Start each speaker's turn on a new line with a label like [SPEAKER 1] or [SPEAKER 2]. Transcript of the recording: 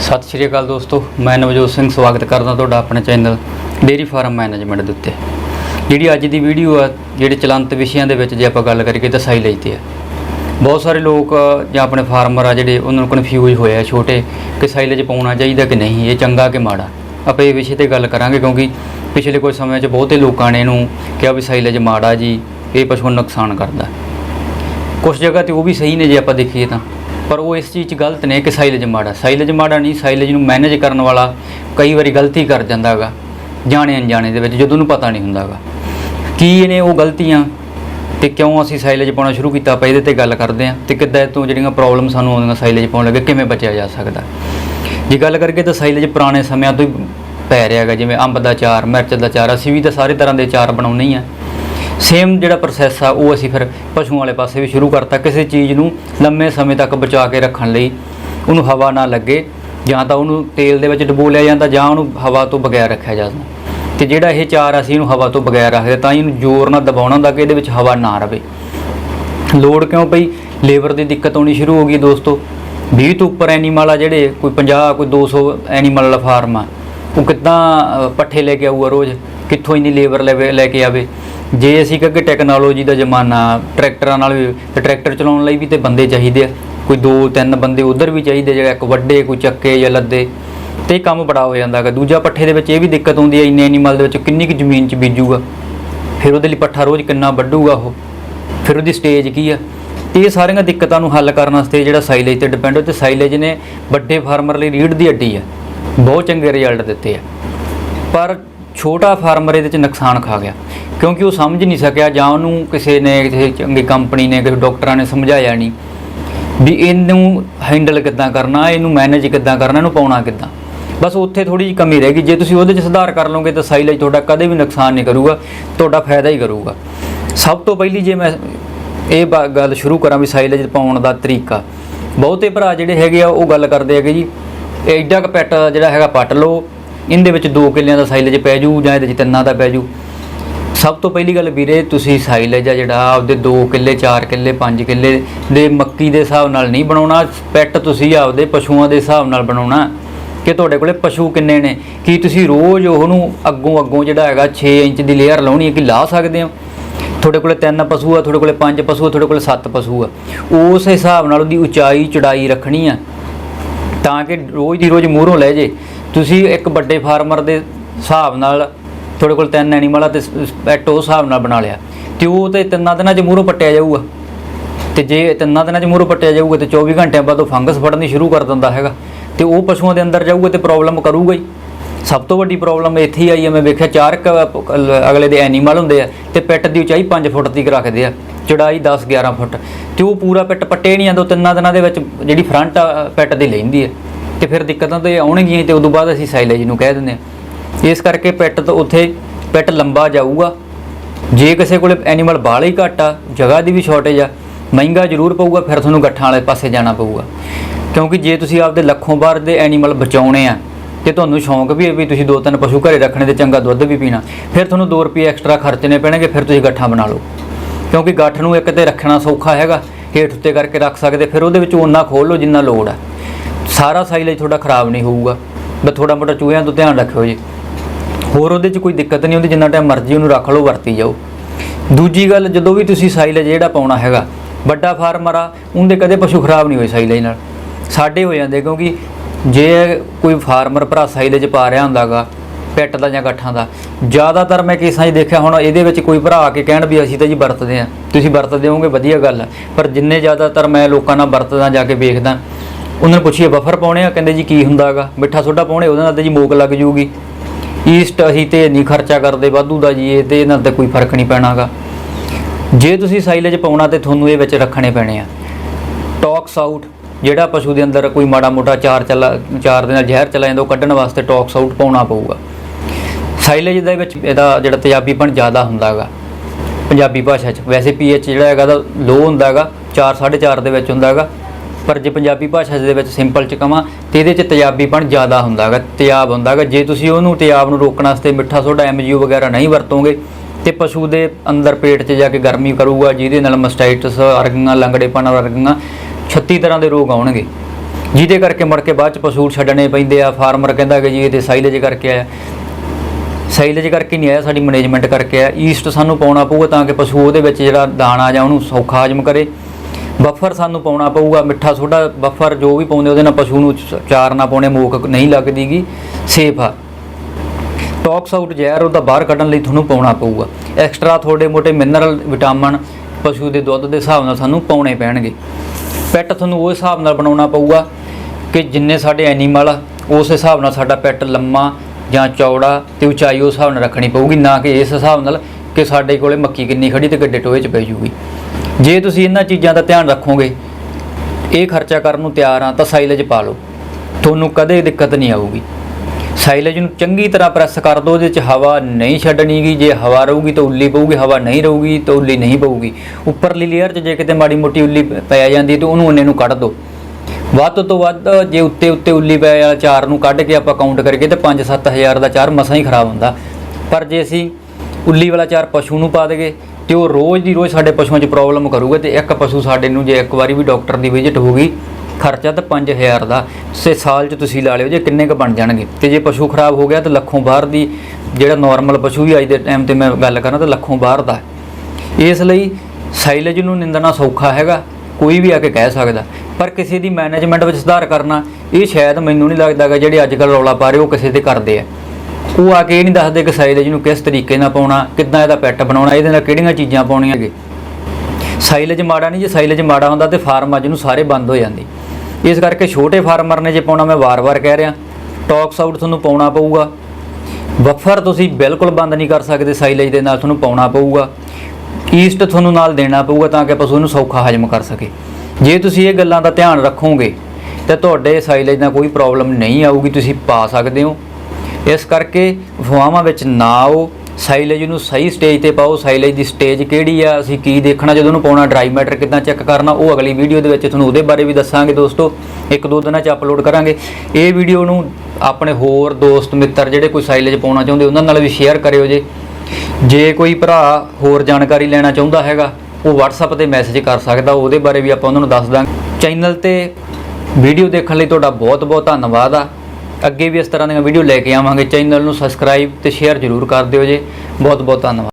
[SPEAKER 1] ਸਤਿ ਸ਼੍ਰੀ ਅਕਾਲ ਦੋਸਤੋ, ਮੈਂ ਨਵਜੋਤ ਸਿੰਘ ਸਵਾਗਤ ਕਰਦਾ ਤੁਹਾਡਾ ਆਪਣੇ ਚੈਨਲ ਡੇਰੀ ਫਾਰਮ ਮੈਨੇਜਮੈਂਟ ਦੇ ਉੱਤੇ। ਜਿਹੜੀ ਅੱਜ ਦੀ ਵੀਡੀਓ ਆ, ਜਿਹੜੇ ਚਲੰਤ ਵਿਸ਼ਿਆਂ ਦੇ ਵਿੱਚ ਜੇ ਆਪਾਂ ਗੱਲ ਕਰੀਏ ਤਾਂ ਸਾਈ ਤੇ ਆ। ਬਹੁਤ ਸਾਰੇ ਲੋਕ ਜਾਂ ਆਪਣੇ ਫਾਰਮਰ ਆ ਜਿਹੜੇ ਉਹਨਾਂ ਨੂੰ ਕਨਫਿਊਜ਼ ਹੋਏ ਆ ਛੋਟੇ ਕਿ ਸਾਈਲੇਜ ਪਾਉਣਾ ਚਾਹੀਦਾ ਕਿ ਨਹੀਂ, ਇਹ ਚੰਗਾ ਕਿ ਮਾੜਾ। ਆਪਾਂ ਇਹ ਵਿਸ਼ੇ ਤੇ ਗੱਲ ਕਰਾਂਗੇ ਕਿਉਂਕਿ ਪਿਛਲੇ ਕੁਝ ਸਮੇਂ 'ਚ ਬਹੁਤੇ ਲੋਕਾਂ ਨੇ ਇਹਨੂੰ ਕਿਹਾ ਵੀ ਸਾਈਲੇਜ ਮਾੜਾ ਜੀ, ਇਹ ਪਸ਼ੂ ਨੂੰ ਨੁਕਸਾਨ ਕਰਦਾ। ਕੁਝ ਜਗ੍ਹਾ ਤੇ ਉਹ ਵੀ ਸਹੀ ਨੇ ਜੇ ਆਪਾਂ ਦੇਖੀਏ ਤਾਂ। ਪਰ ਉਹ ਇਸ ਚੀਜ਼ 'ਚ ਗਲਤ ਨੇ ਕਿ ਸਾਈਲਜ ਮਾੜਾ। ਸਾਈਲਜ ਮਾੜਾ ਨਹੀਂ ਸਾਈਲੇਜ ਨੂੰ ਮੈਨੇਜ ਕਰਨ ਵਾਲਾ ਕਈ ਵਾਰੀ ਗਲਤੀ ਕਰ ਜਾਂਦਾ ਹੈਗਾ, ਜਾਣੇ ਅਣਜਾਣੇ ਦੇ ਵਿੱਚ, ਜਦੋਂ ਉਹਨੂੰ ਪਤਾ ਨਹੀਂ ਹੁੰਦਾ ਹੈਗਾ। ਕੀ ਨੇ ਉਹ ਗਲਤੀਆਂ ਤੇ ਕਿਉਂ ਅਸੀਂ ਸਾਈਲੇਜ ਪਾਉਣਾ ਸ਼ੁਰੂ ਕੀਤਾ? ਆਪਾਂ ਇਹਦੇ ਤੇ ਗੱਲ ਕਰਦੇ ਹਾਂ ਤੇ ਕਿੱਦਾਂ ਤੋਂ ਜਿਹੜੀਆਂ ਪ੍ਰੋਬਲਮ ਸਾਨੂੰ ਆਉਂਦੀਆਂ ਸਾਈਲੇਜ ਪਾਉਣ ਲੱਗੇ, ਕਿਵੇਂ ਬਚਿਆ ਜਾ ਸਕਦਾ? ਜੇ ਗੱਲ ਕਰਕੇ ਤਾਂ ਸਾਈਲੇਜ ਪੁਰਾਣੇ ਸਮਿਆਂ ਤੋਂ ਹੀ ਪੈ ਰਿਹਾ ਹੈਗਾ, ਜਿਵੇਂ ਅੰਬ ਦਾ ਚਾਰ, ਮਿਰਚ ਦਾ ਚਾਰ, ਅਸੀਂ ਵੀ ਤਾਂ ਸਾਰੇ ਤਰ੍ਹਾਂ ਦੇ ਚਾਰ ਬਣਾਉਣੇ ਹੀ ਆ ਸੇਮ ਜਿਹੜਾ ਪ੍ਰੋਸੈਸ ਆ, ਉਹ ਅਸੀਂ ਫਿਰ ਪਸ਼ੂਆਂ ਵਾਲੇ ਪਾਸੇ ਵੀ ਸ਼ੁਰੂ ਕਰਤਾ, ਕਿਸੇ ਚੀਜ਼ ਨੂੰ ਲੰਮੇ ਸਮੇਂ ਤੱਕ ਬਚਾ ਕੇ ਰੱਖਣ ਲਈ। ਉਹਨੂੰ ਹਵਾ ਨਾ ਲੱਗੇ, ਜਾਂ ਤਾਂ ਉਹਨੂੰ ਤੇਲ ਦੇ ਵਿੱਚ ਡਬੋ ਲਿਆ ਜਾਂਦਾ ਜਾਂ ਉਹਨੂੰ ਹਵਾ ਤੋਂ ਬਗੈਰ ਰੱਖਿਆ ਜਾਂਦਾ ਤੇ ਜਿਹੜਾ ਇਹ ਚਾਰ ਅਸੀਂ ਇਹਨੂੰ ਹਵਾ ਤੋਂ ਬਗੈਰ ਰੱਖਦੇ ਤਾਂ ਹੀ ਇਹਨੂੰ ਜ਼ੋਰ ਨਾਲ ਦਬਾਉਣਾ ਹੁੰਦਾ ਕਿ ਇਹਦੇ ਵਿੱਚ ਹਵਾ ਨਾ ਰਵੇ। ਲੋੜ ਕਿਉਂ ਪਈ? ਲੇਬਰ ਦੀ ਦਿੱਕਤ ਆਉਣੀ ਸ਼ੁਰੂ ਹੋ ਗਈ ਦੋਸਤੋ। 20 ਤੋਂ ਉੱਪਰ ਐਨੀਮਲ ਆ ਜਿਹੜੇ, ਕੋਈ 50 ਕੋਈ 200 ਐਨੀਮਲ ਵਾਲਾ ਫਾਰਮ ਆ। ਉਹ ਕਿੱਦਾਂ ਪੱਠੇ ਲੈ ਕੇ ਆਊਗਾ ਰੋਜ਼? ਕਿੱਥੋਂ ਇੰਨੀ ਲੇਬਰ ਲੈ ਲੈ ਕੇ ਆਵੇ? ਜੇ ਅਸੀਂ ਕਹੇ ਟੈਕਨੋਲੋਜੀ ਦਾ ਜ਼ਮਾਨਾ, ਟਰੈਕਟਰਾਂ ਨਾਲ ਵੀ, ਤੇ ਟਰੈਕਟਰ ਚਲਾਉਣ ਲਈ ਵੀ ਤੇ ਬੰਦੇ ਚਾਹੀਦੇ ਆ। ਕੋਈ ਦੋ, ਤਿੰਨ ਬੰਦੇ ਉਧਰ ਵੀ ਚਾਹੀਦੇ ਜਿਹੜਾ ਇੱਕ ਵੱਡੇ, ਕੋਈ ਚੱਕੇ ਜਾਂ ਲੱਦੇ। ਤੇ ਇਹ ਕੰਮ ਬੜਾ ਹੋ ਜਾਂਦਾ ਹੈਗਾ। ਦੂਜਾ ਪੱਠੇ ਦੇ ਵਿੱਚ ਇਹ ਵੀ ਦਿੱਕਤ ਆਉਂਦੀ ਹੈ ਇੰਨੇ ਐਨੀਮਲ ਦੇ ਵਿੱਚ ਕਿੰਨੀ ਕੁ ਜ਼ਮੀਨ 'ਚ ਬੀਜੂਗਾ। ਫਿਰ ਉਹਦੇ ਲਈ ਪੱਠਾ ਰੋਜ਼ ਕਿੰਨਾ ਵੱਢੂਗਾ ਉਹ? ਫਿਰ ਉਹਦੀ ਸਟੇਜ ਕੀ ਆ? ਤੇ ਇਹ ਸਾਰੀਆਂ ਦਿੱਕਤਾਂ ਨੂੰ ਹੱਲ ਕਰਨ ਵਾਸਤੇ ਜਿਹੜਾ ਸਾਈਲੇਜ ਤੇ ਡਿਪੈਂਡ ਹੋ ਤੇ ਸਾਈਲੇਜ ਨੇ ਵੱਡੇ ਫਾਰਮਰ ਲਈ ਰੀੜ ਦੀ ਹੱਡੀ ਆ। ਬਹੁਤ ਚੰਗੇ ਰਿਜ਼ਲਟ ਦਿੱਤੇ ਆ। ਪਰ ਛੋਟਾ ਫਾਰਮਰ ਇਹਦੇ ਚ ਨੁਕਸਾਨ ਖਾ ਗਿਆ। ਕਿਉਂਕਿ ਉਹ ਸਮਝ ਨਹੀਂ ਸਕਿਆ ਜਾਂ ਉਹਨੂੰ ਕਿਸੇ ਨੇ ਕਿਸੇ ਚੰਗੀ ਕੰਪਨੀ ਨੇ, ਕਿਸੇ ਡਾਕਟਰਾਂ ਨੇ ਸਮਝਾਇਆ ਨਹੀਂ ਵੀ ਇਹਨੂੰ ਹੈਂਡਲ ਕਿੱਦਾਂ ਕਰਨਾ, ਇਹਨੂੰ ਮੈਨੇਜ ਕਿੱਦਾਂ ਕਰਨਾ, ਇਹਨੂੰ ਪਾਉਣਾ ਕਿੱਦਾਂ। ਬਸ ਉੱਥੇ ਥੋੜੀ ਜਿਹੀ ਕਮੀ ਰਹਿ ਗਈ। ਜੇ ਤੁਸੀਂ ਉਹਦੇ 'ਚ ਸੁਧਾਰ ਕਰ ਲਓਗੇ ਤਾਂ ਸਾਈਲੇਜ ਤੁਹਾਡਾ ਕਦੇ ਵੀ ਨੁਕਸਾਨ ਨਹੀਂ ਕਰੂਗਾ, ਤੁਹਾਡਾ ਫਾਇਦਾ ਹੀ ਕਰੂਗਾ। ਸਭ ਤੋਂ ਪਹਿਲੀ ਜੇ ਮੈਂ ਇਹ ਬ- ਗੱਲ ਸ਼ੁਰੂ ਕਰਾਂ ਵੀ ਸਾਈਲੇਜ ਪਾਉਣ ਦਾ ਤਰੀਕਾ। ਬਹੁਤੇ ਭਰਾ ਜਿਹੜੇ ਹੈਗੇ ਆ, ਉਹ ਗੱਲ ਕਰਦੇ ਹੈਗੇ ਜੀ ਐਡਾ ਕੁ ਪੈਟ ਜਿਹੜਾ ਹੈਗਾ ਪੱਟ ਲਓ। ਇਹਦੇ ਵਿੱਚ 2 ਕਿੱਲਿਆਂ ਦਾ ਸਾਈਲੇਜ ਪੈ ਜੂ ਜਾਂ ਇਹਦੇ ਵਿੱਚ ਤਿੰਨਾਂ ਦਾ ਪੈ ਜੂ। ਸਭ ਤੋਂ ਪਹਿਲੀ ਗੱਲ ਵੀਰੇ, ਤੁਸੀਂ ਸਾਈਲੇਜ ਆ ਜਿਹੜਾ ਆਪਦੇ 2 ਕਿੱਲੇ 4 ਕਿੱਲੇ 5 ਕਿੱਲੇ ਦੇ ਮੱਕੀ ਦੇ ਹਿਸਾਬ ਨਾਲ ਨਹੀਂ ਬਣਾਉਣਾ, ਪੈਟ ਤੁਸੀਂ ਆਪਦੇ ਪਸ਼ੂਆਂ ਦੇ ਹਿਸਾਬ ਨਾਲ ਬਣਾਉਣਾ। ਕਿ ਤੁਹਾਡੇ ਕੋਲੇ ਪਸ਼ੂ ਕਿੰਨੇ ਨੇ? ਕੀ ਤੁਸੀਂ ਰੋਜ਼ ਉਹਨੂੰ ਅੱਗੋਂ ਅੱਗੋਂ ਜਿਹੜਾ ਹੈਗਾ 6 ਇੰਚ ਦੀ ਲੇਅਰ ਲਾਉਣੀ ਹੈ ਕਿ ਲਾ ਸਕਦੇ ਹੋ? ਤੁਹਾਡੇ ਕੋਲੇ ਤਿੰਨ ਪਸ਼ੂ ਆ, ਤੁਹਾਡੇ ਕੋਲੇ ਪੰਜ ਪਸ਼ੂ ਆ, ਤੁਹਾਡੇ ਕੋਲੇ ਸੱਤ ਪਸ਼ੂ ਆ। ਉਸ ਹਿਸਾਬ ਨਾਲ ਉਹਦੀ ਉਚਾਈ, ਚੜਾਈ ਰੱਖਣੀ ਆ। ਤਾਂ ਕਿ ਰੋਜ਼ ਦੀ ਰੋਜ਼ ਮੂਹਰੋਂ ਲੈ ਜੇ। ਤੁਸੀਂ ਇੱਕ ਵੱਡੇ ਫਾਰਮਰ ਦੇ ਹਿਸਾਬ ਨਾਲ ਤੁਹਾਡੇ ਕੋਲ ਤਿੰਨ ਐਨੀਮਲ ਆ ਤੇ ਪੈਟ ਉਸ ਹਿਸਾਬ ਨਾਲ ਬਣਾ ਲਿਆ। ਤੇ ਉਹ ਤੇ ਤਿੰਨਾਂ ਦਿਨਾਂ 'ਚ ਮੂਹਰੋਂ ਪੱਟਿਆ ਜਾਊਗਾ। ਤੇ ਜੇ ਤਿੰਨਾਂ ਦਿਨਾਂ 'ਚ ਮੂਹਰੋਂ ਪੱਟਿਆ ਜਾਊਗਾ ਤੇ 24 ਘੰਟਿਆਂ ਬਾਅਦ ਉਹ ਫੰਗਸ ਫੜਨੀ ਸ਼ੁਰੂ ਕਰ ਦਿੰਦਾ ਹੈਗਾ। ਤੇ ਉਹ ਪਸ਼ੂਆਂ ਦੇ ਅੰਦਰ ਜਾਊਗਾ ਤੇ ਪ੍ਰੋਬਲਮ ਕਰੂਗਾ ਹੀ। ਸਭ ਤੋਂ ਵੱਡੀ ਪ੍ਰੋਬਲਮ ਇੱਥੇ ਹੀ ਆਈ ਹੈ, ਮੈਂ ਵੇਖਿਆ ਚਾਰ ਕੁ ਅਗਲੇ ਦੇ ਐਨੀਮਲ ਹੁੰਦੇ ਆ ਤੇ ਪਿੱਟ ਦੀ ਉਚਾਈ 5 ਫੁੱਟ ਦੀ ਰੱਖਦੇ ਆ, ਚੜਾਈ 10 11 ਫੁੱਟ। ਤੇ ਉਹ ਪੂਰਾ ਪਿੱਟ ਪੱਟੇ ਨਹੀਂ ਜਾਂਦਾ ਤਿੰਨਾਂ ਦਿਨਾਂ ਦੇ ਵਿੱਚ ਜਿਹੜੀ ਫਰੰਟ ਪਿੱਟ ਦੀ ਲੈਂਦੀ ਹੈ। ਤੇ ਫਿਰ ਦਿੱਕਤਾਂ ਤਾਂ ਆਉਣਗੀਆਂ ਹੀ ਤੇ ਉਦੋਂ ਬਾਅਦ ਅਸੀਂ ਸਾਈਲੇਜ ਨੂੰ ਕਹਿ ਦਿੰਦੇ ਆ ਇਸ ਕਰਕੇ ਪੈਟ ਤੋਂ ਉੱਥੇ ਪੈਟ ਲੰਬਾ ਜਾਊਗਾ। ਜੇ ਕਿਸੇ ਕੋਲੇ ਐਨੀਮਲ ਬਾਹਲਾ ਹੀ ਘੱਟ ਆ, ਜਗ੍ਹਾ ਦੀ ਵੀ ਸ਼ਾਰਟੇਜ ਆ, ਮਹਿੰਗਾ ਜ਼ਰੂਰ ਪਊਗਾ, ਫਿਰ ਤੁਹਾਨੂੰ ਗੱਠਾਂ ਵਾਲੇ ਪਾਸੇ ਜਾਣਾ ਪਊਗਾ। ਕਿਉਂਕਿ ਜੇ ਤੁਸੀਂ ਆਪਦੇ ਲੱਖੋਂ ਬਾਹਰ ਦੇ ਐਨੀਮਲ ਬਚਾਉਣੇ ਆ, ਤੇ ਤੁਹਾਨੂੰ ਸ਼ੌਂਕ ਵੀ ਹੈ ਵੀ ਤੁਸੀਂ ਦੋ ਤਿੰਨ ਪਸ਼ੂ ਘਰੇ ਰੱਖਣੇ ਤੇ ਚੰਗਾ ਦੁੱਧ ਵੀ ਪੀਣਾ। ਫਿਰ ਤੁਹਾਨੂੰ 2 ਰੁਪਏ ਐਕਸਟਰਾ ਖਰਚਣੇ ਪੈਣਗੇ, ਫਿਰ ਤੁਸੀਂ ਗੱਠਾਂ ਬਣਾ ਲਓ। ਕਿਉਂਕਿ ਗੱਠ ਨੂੰ ਇੱਕ ਤੇ ਰੱਖਣਾ ਸੌਖਾ ਹੈਗਾ, ਹੇਠ ਉੱਤੇ ਕਰਕੇ ਰੱਖ ਸਕਦੇ, ਫਿਰ ਉਹਦੇ ਵਿੱਚ ਓਨਾ ਖੋਲ ਲਓ ਜਿੰਨਾ ਲੋੜ ਆ। ਸਾਰਾ ਸਾਈਲੇਜ ਤੁਹਾਡਾ ਖਰਾਬ ਨਹੀਂ ਹੋਊਗਾ। ਬਸ ਥੋੜਾ ਮੋਟਾ ਚੂਹਿਆਂ ਤੋਂ ਧਿਆਨ ਰੱਖਿਓ ਜੀ। ਹੋਰ ਉਹਦੇ 'ਚ ਕੋਈ ਦਿੱਕਤ ਨਹੀਂ ਹੁੰਦੀ, ਜਿੰਨਾ ਟਾਈਮ ਮਰਜ਼ੀ ਉਹਨੂੰ ਰੱਖ ਲਓ, ਵਰਤੀ ਜਾਓ। ਦੂਜੀ ਗੱਲ, ਜਦੋਂ ਵੀ ਤੁਸੀਂ ਸਾਈਲੇਜ ਜਿਹੜਾ ਪਾਉਣਾ ਹੈਗਾ, ਵੱਡਾ ਫਾਰਮਰ ਆ, ਉਹਦੇ ਕਦੇ ਪਸ਼ੂ ਖਰਾਬ ਨਹੀਂ ਹੋਏ ਸਾਈਲੇਜ ਨਾਲ। ਸਾਡੇ ਹੋ ਜਾਂਦੇ, ਕਿਉਂਕਿ ਜੇ ਕੋਈ ਫਾਰਮਰ ਭਰਾ ਸਾਈਲੇਜ ਪਾ ਰਿਹਾ ਹੁੰਦਾਗਾ ਪੈਟ ਦਾ ਜਾਂ ਗੱਠਾਂ ਦਾ, ਜ਼ਿਆਦਾਤਰ ਮੈਂ ਕੇਸਾਂ 'ਚ ਦੇਖਿਆ ਹੁਣ, ਇਹਦੇ ਵਿੱਚ ਕੋਈ ਭਰਾ ਆ ਕੇ ਕਹਿਣ ਵੀ ਅਸੀਂ ਤਾਂ ਜੀ ਵਰਤਦੇ ਆ ਤੁਸੀਂ ਵਰਤਦੇ ਹੋਗੇ ਵਧੀਆ ਗੱਲ ਹੈ ਪਰ ਜਿੰਨੇ ਜ਼ਿਆਦਾਤਰ ਮੈਂ ਲੋਕਾਂ ਨਾਲ ਵਰਤਦਾ, ਜਾ ਕੇ ਵੇਖਦਾ ਉਹਨਾਂ ਨੂੰ ਪੁੱਛੀਏ ਬਫਰ ਪਾਉਣੇ ਆ? ਕਹਿੰਦੇ ਜੀ ਕੀ ਹੁੰਦਾਗਾ? ਮਿੱਠਾ ਸੋਡਾ ਪਾਉਣੇ, ਉਹਦੇ ਨਾਲ ਤਾਂ ਜੀ ਮੋਕ ਲੱਗ ਜੂਗੀ। ਈਸਟ ਅਸੀਂ ਤੇ ਨਹੀਂ ਖਰਚਾ ਕਰਦੇ, ਵਾਧੂ ਦਾ ਜੀ, ਇਹ ਤੇ ਇਹਨਾਂ ਤੇ ਕੋਈ ਫ਼ਰਕ ਨਹੀਂ ਪੈਣਾਗਾ। ਜੇ ਤੁਸੀਂ ਸਾਈਲੇਜ ਪਾਉਣਾ ਤੇ ਤੁਹਾਨੂੰ ਇਹ ਵਿੱਚ ਰੱਖਣੇ ਪੈਣੇ ਆ। ਟੌਕਸ ਆਊਟ ਜਿਹੜਾ ਪਸ਼ੂ ਦੇ ਅੰਦਰ ਕੋਈ ਮਾੜਾ ਮੋਟਾ ਚਾਰ ਚਲਾ, ਚਾਰ ਦੇ ਨਾਲ ਜ਼ਹਿਰ ਚਲਾ ਜਾਂਦਾ, ਉਹ ਕੱਢਣ ਵਾਸਤੇ ਟੌਕਸ ਆਊਟ ਪਾਉਣਾ ਪਊਗਾ। ਸਾਈਲੇਜ ਦੇ ਵਿੱਚ ਇਹਦਾ ਜਿਹੜਾ ਤੇਜ਼ਾਬੀਪਣ ਜ਼ਿਆਦਾ ਹੁੰਦਾਗਾ। ਪੰਜਾਬੀ ਭਾਸ਼ਾ 'ਚ। ਵੈਸੇ ਪੀਐਚ ਜਿਹੜਾ ਹੈਗਾ ਦਾ ਲੋ ਹੁੰਦਾਗਾ 4 4.5 ਦੇ ਵਿੱਚ ਹੁੰਦਾਗਾ। ਪਰ ਜੇ ਪੰਜਾਬੀ ਭਾਸ਼ਾ ਦੇ ਵਿੱਚ ਸਿੰਪਲ ਚ ਕਵਾਂ, ਤੇ ਇਹਦੇ ਚ ਤੇਜ਼ਾਬੀਪਣ ਜ਼ਿਆਦਾ ਹੁੰਦਾਗਾ ਹੁੰਦਾ ਹੁੰਦਾਗਾ। ਜੇ ਤੁਸੀਂ ਉਹਨੂੰ ਤਿਆਬ ਨੂੰ ਰੋਕਣ ਵਾਸਤੇ ਮਿੱਠਾ ਸੋਡਾ ਐਮਜੀਓ ਵਗੈਰਾ ਨਹੀਂ ਵਰਤੋਗੇ, ਤੇ ਪਸ਼ੂ ਦੇ ਅੰਦਰ ਪੇਟ 'ਚ ਜਾ ਕੇ ਗਰਮੀ ਕਰੂਗਾ, ਜਿਹਦੇ ਨਾਲ ਮਸਟਾਈਟਸ ਅਰਗੀਆਂ, ਲੰਗੜੇਪਣ ਵਰਗੀਆਂ 36 ਤਰ੍ਹਾਂ ਦੇ ਰੋਗ ਆਉਣਗੇ। ਜਿਹਦੇ ਕਰਕੇ ਮੁੜ ਕੇ ਬਾਅਦ ਚ ਪਸ਼ੂ ਛੱਡਣੇ ਪੈਂਦੇ ਆ, ਫਾਰਮਰ ਕਹਿੰਦਾ ਕਿ ਜੀ ਇਹ ਤੇ ਸਾਈਲੇਜ ਕਰਕੇ ਆਇਆ। ਸਾਈਲੇਜ ਕਰਕੇ ਨਹੀਂ ਆਇਆ, ਸਾਡੀ ਮੈਨੇਜਮੈਂਟ ਕਰਕੇ ਆ ਈਸਟ ਸਾਨੂੰ ਪਾਉਣਾ ਪਊਗਾ ਤਾਂ ਕਿ ਪਸ਼ੂ ਉਹਦੇ ਵਿੱਚ ਜਿਹੜਾ ਦਾਣਾ ਜਾਂ ਉਹਨੂੰ ਸੌਖਾ ਹਜਮ ਕਰੇ। ਬਫਰ ਸਾਨੂੰ ਪਾਉਣਾ ਪਊਗਾ, ਮਿੱਠਾ ਸੋਡਾ ਬਫਰ ਜੋ ਵੀ ਪਾਉਂਦੇ ਉਹਦੇ ਨਾਲ ਪਸ਼ੂ ਨੂੰ ਚ- ਚਾਰ ਨਾ ਪਾਉਣੇ, ਮੋਕ ਨਹੀਂ ਲੱਗਦੀਗੀ, ਸੇਫ ਆ। ਟੌਕਸ ਆਊਟ ਜ਼ਹਿਰ ਉਹਦਾ ਬਾਹਰ ਕੱਢਣ ਲਈ ਤੁਹਾਨੂੰ ਪਾਉਣਾ ਪਊਗਾ। ਐਕਸਟਰਾ ਥੋੜੇ ਮੋਟੇ ਮਿਨਰਲ ਵਿਟਾਮਿਨ ਪਸ਼ੂ ਦੇ ਦੁੱਧ ਦੇ ਹਿਸਾਬ ਨਾਲ ਸਾਨੂੰ ਪਾਉਣੇ ਪੈਣਗੇ। ਪੈਟ ਤੁਹਾਨੂੰ ਉਹ ਹਿਸਾਬ ਨਾਲ ਬਣਾਉਣਾ ਪਊਗਾ ਕਿ ਜਿੰਨੇ ਸਾਡੇ ਐਨੀਮਲ ਆ, ਉਸ ਹਿਸਾਬ ਨਾਲ ਸਾਡਾ ਪੈਟ ਲੰਮਾ ਜਾਂ ਚੌੜਾ ਤੇ ਉਚਾਈ ਉਸ ਹਿਸਾਬ ਨਾਲ ਰੱਖਣੀ ਪਊਗੀ, ਨਾ ਕਿ ਇਸ ਹਿਸਾਬ ਨਾਲ ਕਿ ਸਾਡੇ ਕੋਲੇ ਮੱਕੀ ਕਿੰਨੀ ਖੜੀ ਤੇ ਗੱਡੇ ਟੋਏ 'ਚ ਪੈ ਜੂਗੀ। ਜੇ ਤੁਸੀਂ ਇਹਨਾਂ ਚੀਜ਼ਾਂ ਦਾ ਧਿਆਨ ਰੱਖੋਗੇ, ਇਹ ਖਰਚਾ ਕਰਨ ਨੂੰ ਤਿਆਰ ਆ ਤਾਂ ਸਾਈਲੇਜ ਪਾ ਲਓ। ਤੁਹਾਨੂੰ ਕਦੇ ਦਿੱਕਤ ਨਹੀਂ ਆਊਗੀ। ਸਾਈਲੇਜ ਨੂੰ ਚੰਗੀ ਤਰ੍ਹਾਂ ਪ੍ਰੈਸ ਕਰ ਦਿਓ ਉਹਦੇ 'ਚ ਹਵਾ ਨਹੀਂ ਛੱਡਣੀਗੀ। ਜੇ ਹਵਾ ਰਹੂਗੀ ਤਾਂ ਉੱਲੀ ਪਊਗੀ, ਹਵਾ ਨਹੀਂ ਰਹੂਗੀ ਤਾਂ ਉੱਲੀ ਨਹੀਂ ਪਊਗੀ। ਉੱਪਰਲੀ ਲੇਅਰ 'ਚ ਜੇ ਕਿਤੇ ਮਾੜੀ ਮੋਟੀ ਉੱਲੀ ਪੈ ਜਾਂਦੀ ਤਾਂ ਉਹਨੂੰ ਉਹਨੇ ਨੂੰ ਕੱਢ ਦਿਓ ਵੱਧ ਤੋਂ ਵੱਧ ਜੇ ਉੱਤੇ ਉੱਤੇ ਉੱਲੀ ਪੈ ਵਾਲਾ ਚਾਰ ਨੂੰ ਕੱਢ ਕੇ ਆਪਾਂ ਕਾਊਂਟ ਕਰੀਏ ਤਾਂ 5-7000 ਦਾ ਚਾਰ ਮਸਾਂ ਹੀ ਖਰਾਬ ਹੁੰਦਾ। ਪਰ ਜੇ ਅਸੀਂ ਉੱਲੀ ਵਾਲਾ ਚਾਰ ਪਸ਼ੂ ਨੂੰ ਪਾ ਦੇਗੇ ਤੇ ਉਹ ਰੋਜ਼ ਦੀ ਰੋਜ਼ ਸਾਡੇ ਪਸ਼ੂਆਂ 'ਚ ਪ੍ਰੋਬਲਮ ਕਰੂਗਾ ਤੇ ਇੱਕ ਪਸ਼ੂ ਸਾਡੇ ਨੂੰ ਜੇ ਇੱਕ ਵਾਰੀ ਵੀ ਡਾਕਟਰ ਦੀ ਵਿਜ਼ਿਟ ਹੋਊਗੀ, ਖਰਚਾ ਤਾਂ 5000 ਦਾ ਸੇ ਸਾਲ 'ਚ ਤੁਸੀਂ ਲਾ ਲਿਓ ਜੇ ਕਿੰਨੇ ਕ ਬਣ ਜਾਣਗੇ। ਤੇ ਜੇ ਪਸ਼ੂ ਖਰਾਬ ਹੋ ਗਿਆ ਤਾਂ ਲੱਖੋਂ ਬਾਹਰ ਦੀ ਜਿਹੜਾ ਨਾਰਮਲ ਪਸ਼ੂ ਵੀ ਅੱਜ ਦੇ ਟਾਈਮ ਤੇ ਮੈਂ ਗੱਲ ਕਰਾਂ ਤਾਂ ਲੱਖੋਂ ਬਾਹਰ ਦਾ। ਇਸ ਲਈ ਸਾਈਲੇਜ ਨੂੰ ਨਿੰਦਣਾ ਸੌਖਾ ਹੈਗਾ, ਕੋਈ ਵੀ ਆ ਕੇ ਕਹਿ ਸਕਦਾ। ਪਰ ਕਿਸੇ ਦੀ ਮੈਨੇਜਮੈਂਟ ਵਿੱਚ ਸੁਧਾਰ ਕਰਨਾ, ਇਹ ਸ਼ਾਇਦ ਮੈਨੂੰ ਨਹੀਂ ਲੱਗਦਾ ਕਿ ਜਿਹੜੇ ਅੱਜ ਕੱਲ੍ਹ ਰੌਲਾ ਪਾ ਰਹੇ ਉਹ ਕਿਸੇ ਤੇ ਕਰਦੇ ਆ। ਉਹ ਆ ਕੇ ਇਹ ਨਹੀਂ ਦੱਸਦੇ ਕਿ ਸਾਈਲੇਜ ਨੂੰ ਕਿਸ ਤਰੀਕੇ ਨਾਲ ਪਾਉਣਾ, ਕਿੱਦਾਂ ਇਹਦਾ ਪੈਟ ਬਣਾਉਣਾ, ਇਹਦੇ ਨਾਲ ਕਿਹੜੀਆਂ ਚੀਜ਼ਾਂ ਪਾਉਣੀਆਂ ਹੈਗੇ। ਸਾਈਲੇਜ ਮਾੜਾ ਨਹੀਂ, ਜੇ ਸਾਈਲੇਜ ਮਾੜਾ ਹੁੰਦਾ ਤੇ ਫਾਰਮ ਅੱਜ ਨੂੰ ਸਾਰੇ ਬੰਦ ਹੋ ਜਾਂਦੇ। ਇਸ ਕਰਕੇ ਛੋਟੇ ਫਾਰਮਰ ਨੇ ਜੇ ਪਾਉਣਾ, ਮੈਂ ਵਾਰ-ਵਾਰ ਕਹਿ ਰਿਹਾ, ਟੌਕਸ ਆਊਟ ਤੁਹਾਨੂੰ ਪਾਉਣਾ ਪਊਗਾ। ਬਫਰ ਤੁਸੀਂ ਬਿਲਕੁਲ ਬੰਦ ਨਹੀਂ ਕਰ ਸਕਦੇ, ਸਾਈਲੇਜ ਦੇ ਨਾਲ ਤੁਹਾਨੂੰ ਪਾਉਣਾ ਪਊਗਾ। ਈਸਟ ਤੁਹਾਨੂੰ ਨਾਲ ਦੇਣਾ ਪਊਗਾ ਤਾਂ ਕਿ ਪਸ਼ੂ ਨੂੰ ਸੌਖਾ ਹਜਮ ਕਰ ਸਕੇ। ਜੇ ਤੁਸੀਂ ਇਹ ਗੱਲਾਂ ਦਾ ਧਿਆਨ ਰੱਖੋਗੇ, ਤੇ ਤੁਹਾਡੇ ਸਾਈਲੇਜ ਨਾਲ ਕੋਈ ਪ੍ਰੋਬਲਮ ਨਹੀਂ ਆਊਗੀ, ਤੁਸੀਂ ਪਾ ਸਕਦੇ ਹੋ। ਇਸ ਕਰਕੇ ਅਫਵਾਹਾਂ ਵਿੱਚ ਨਾ ਆਓ ਸਾਈਲੇਜ ਨੂੰ ਸਹੀ ਸਟੇਜ ਤੇ ਪਾਓ। ਸਾਈਲੇਜ ਦੀ ਸਟੇਜ ਕਿਹੜੀ ਆ? ਅਸੀਂ ਕੀ ਦੇਖਣਾ? ਜਦੋਂ ਉਹਨੂੰ ਪਾਉਣਾ ਡਰਾਈ ਮੈਟਰ ਕਿੱਦਾਂ ਚੈੱਕ ਕਰਨਾ? ਉਹ ਅਗਲੀ ਵੀਡੀਓ ਦੇ ਵਿੱਚ ਤੁਹਾਨੂੰ ਉਹਦੇ ਬਾਰੇ ਵੀ ਦੱਸਾਂਗੇ ਦੋਸਤੋ। ਇੱਕ ਦੋ ਦਿਨਾਂ 'ਚ ਅਪਲੋਡ ਕਰਾਂਗੇ। ਇਹ ਵੀਡੀਓ ਨੂੰ ਆਪਣੇ ਹੋਰ ਦੋਸਤ, ਮਿੱਤਰ ਜਿਹੜੇ ਕੋਈ ਸਾਈਲੇਜ ਪਾਉਣਾ ਚਾਹੁੰਦੇ, ਉਹਨਾਂ ਨਾਲ ਵੀ ਸ਼ੇਅਰ ਕਰਿਓ ਜੇ। ਜੇ ਕੋਈ ਭਰਾ ਹੋਰ ਜਾਣਕਾਰੀ ਲੈਣਾ ਚਾਹੁੰਦਾ ਹੈਗਾ, ਉਹ WhatsApp ਤੇ ਮੈਸੇਜ ਕਰ ਸਕਦਾ। ਉਹਦੇ ਬਾਰੇ ਵੀ ਆਪਾਂ ਉਹਨਾਂ ਨੂੰ ਦੱਸ ਦਾਂਗੇ। ਚੈਨਲ ਤੇ ਵੀਡੀਓ ਦੇਖਣ ਲਈ ਤੁਹਾਡਾ ਬਹੁਤ ਬਹੁਤ ਧੰਨਵਾਦ ਆ। ਅੱਗੇ ਵੀ ਇਸ ਤਰ੍ਹਾਂ ਦੀਆਂ ਵੀਡੀਓ ਲੈ ਕੇ ਆਵਾਂਗੇ। ਚੈਨਲ ਨੂੰ ਸਬਸਕ੍ਰਾਈਬ ਤੇ ਸ਼ੇਅਰ ਜ਼ਰੂਰ ਕਰ ਦਿਓ ਜੇ। ਬਹੁਤ ਬਹੁਤ ਧੰਨਵਾਦ।